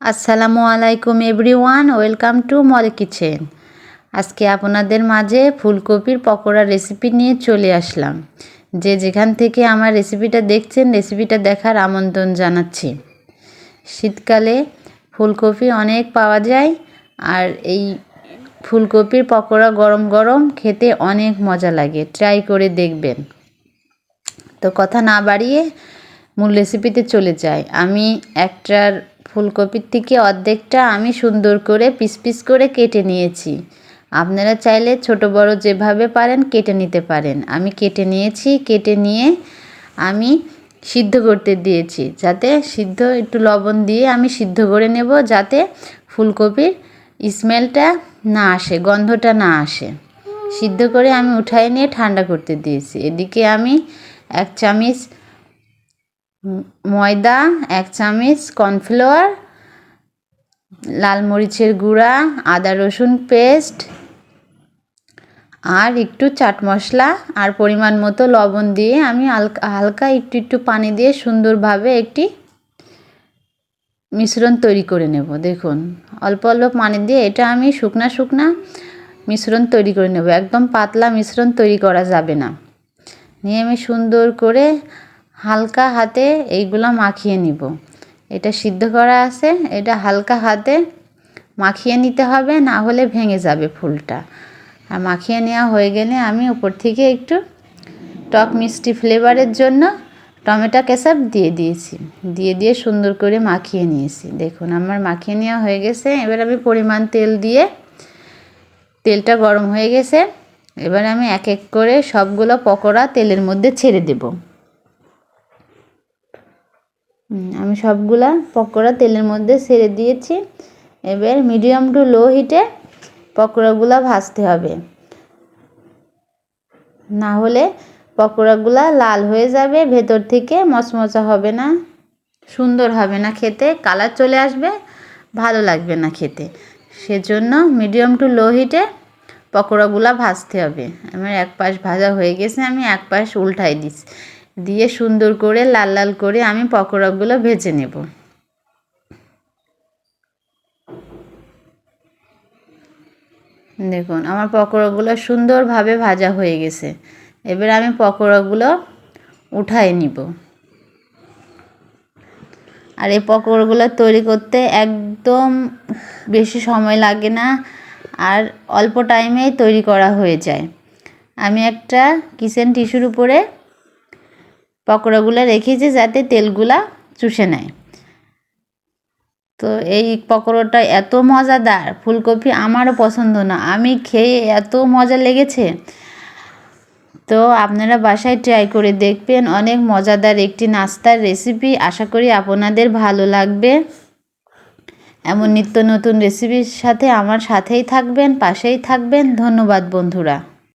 আসসালামু আলাইকুম everyone, welcome to mall kitchen. আজকে আপনাদের মাঝে ফুলকপির পকোড়া রেসিপি নিয়ে চলে আসলাম। যে যেখান থেকে আমার রেসিপিটা দেখছেন, রেসিপিটা দেখার আমন্ত্রণ জানাচ্ছি। শীতকালে ফুলকপি অনেক পাওয়া যায় আর এই ফুলকপির পকোড়া গরম গরম খেতে অনেক মজা লাগে। ট্রাই করে দেখবেন। তো কথা না বাড়িয়ে মূল রেসিপিতে চলে যায় আমি একটার ফুলকপির থেকে অর্ধেকটা আমি সুন্দর করে পিস পিস করে কেটে নিয়েছি। আপনারা চাইলে ছোট বড় যেভাবে পারেন কেটে নিতে পারেন। আমি কেটে নিয়েছি, কেটে নিয়ে আমি সিদ্ধ করতে দিয়েছি। যাতে সিদ্ধ, একটু লবণ দিয়ে আমি সিদ্ধ করে নেব যাতে ফুলকপির স্মেলটা না আসে, গন্ধটা না আসে। সিদ্ধ করে আমি উঠাই নিয়ে ঠান্ডা করতে দিয়েছি। এদিকে আমি এক চামচ ময়দা, এক চামচ কর্নফ্লাওয়ার লাল মরিচের গুঁড়া, আদা রসুন পেস্ট, আর একটু চাট মশলা, আর পরিমাণ মতো লবণ দিয়ে আমি হালকা হালকা একটু একটু পানি দিয়ে সুন্দরভাবে একটি মিশ্রণ তৈরি করে নেব। দেখুন, অল্প অল্প পানি দিয়ে এটা আমি শুকনা শুকনা মিশ্রণ তৈরি করে নেব। একদম পাতলা মিশ্রণ তৈরি করা যাবে না। নিয়ে আমি সুন্দর করে হালকা হাতে এইগুলো মাখিয়ে নিব। এটা সিদ্ধ করা আছে, এটা হালকা হাতে মাখিয়ে নিতে হবে, না হলে ভেঙে যাবে ফুলটা। আর মাখিয়ে নেওয়া হয়ে গেলে আমি উপর থেকে একটু টক মিষ্টি ফ্লেভারের জন্য টমেটো কেচাপ দিয়ে দিয়েছি। দিয়ে দিয়ে সুন্দর করে মাখিয়ে নিয়েছি। দেখুন, আমার মাখিয়ে নেওয়া হয়ে গেছে। এবার আমি পরিমাণ তেল দিয়ে, তেলটা গরম হয়ে গেছে। এবার আমি এক এক করে সবগুলো পকোড়া তেলের মধ্যে ছেড়ে দেবো। আমি সবগুলা পকোড়া তেলের মধ্যে ছেড়ে দিয়েছি। এবার মিডিয়াম টু লো হিটে পকোড়াগুলা ভাজতে হবে। না হলে পকোড়াগুলা লাল হয়ে যাবে, ভেতর থেকে মচমচা হবে না, সুন্দর হবে না খেতে, কালার চলে আসবে, ভালো লাগবে না খেতে। সেজন্য মিডিয়াম টু লো হিটে পকোড়াগুলা ভাজতে হবে। আমার এক পাশ ভাজা হয়ে গেছে, আমি এক পাশ উল্টাই দিচ্ছি। দিয়ে সুন্দর করে, লাল লাল করে আমি পকোড়াগুলো ভেজে নেব। দেখুন, আমার পকোড়াগুলো সুন্দরভাবে ভাজা হয়ে গেছে। এবার আমি পকোড়াগুলো উঠাই নিব। আর এই পকোড়াগুলো তৈরি করতে একদম বেশি সময় লাগে না, আর অল্প টাইমেই তৈরি করা হয়ে যায়। আমি একটা কিচেন টিস্যুর উপরে পকোড়াগুলো রেখেছি যাতে তেলগুলা চুষে নেয়। তো এই পকোড়াটা এত মজাদার, ফুলকপি আমারও পছন্দ না, আমি খেয়ে এত মজা লেগেছে। তো আপনারা বাসায় ট্রাই করে দেখবেন, অনেক মজাদার একটি নাস্তার রেসিপি, আশা করি আপনাদের ভালো লাগবে। এমন নিত্য নতুন রেসিপির সাথে আমার সাথেই থাকবেন, পাশেই থাকবেন, ধন্যবাদ বন্ধুরা।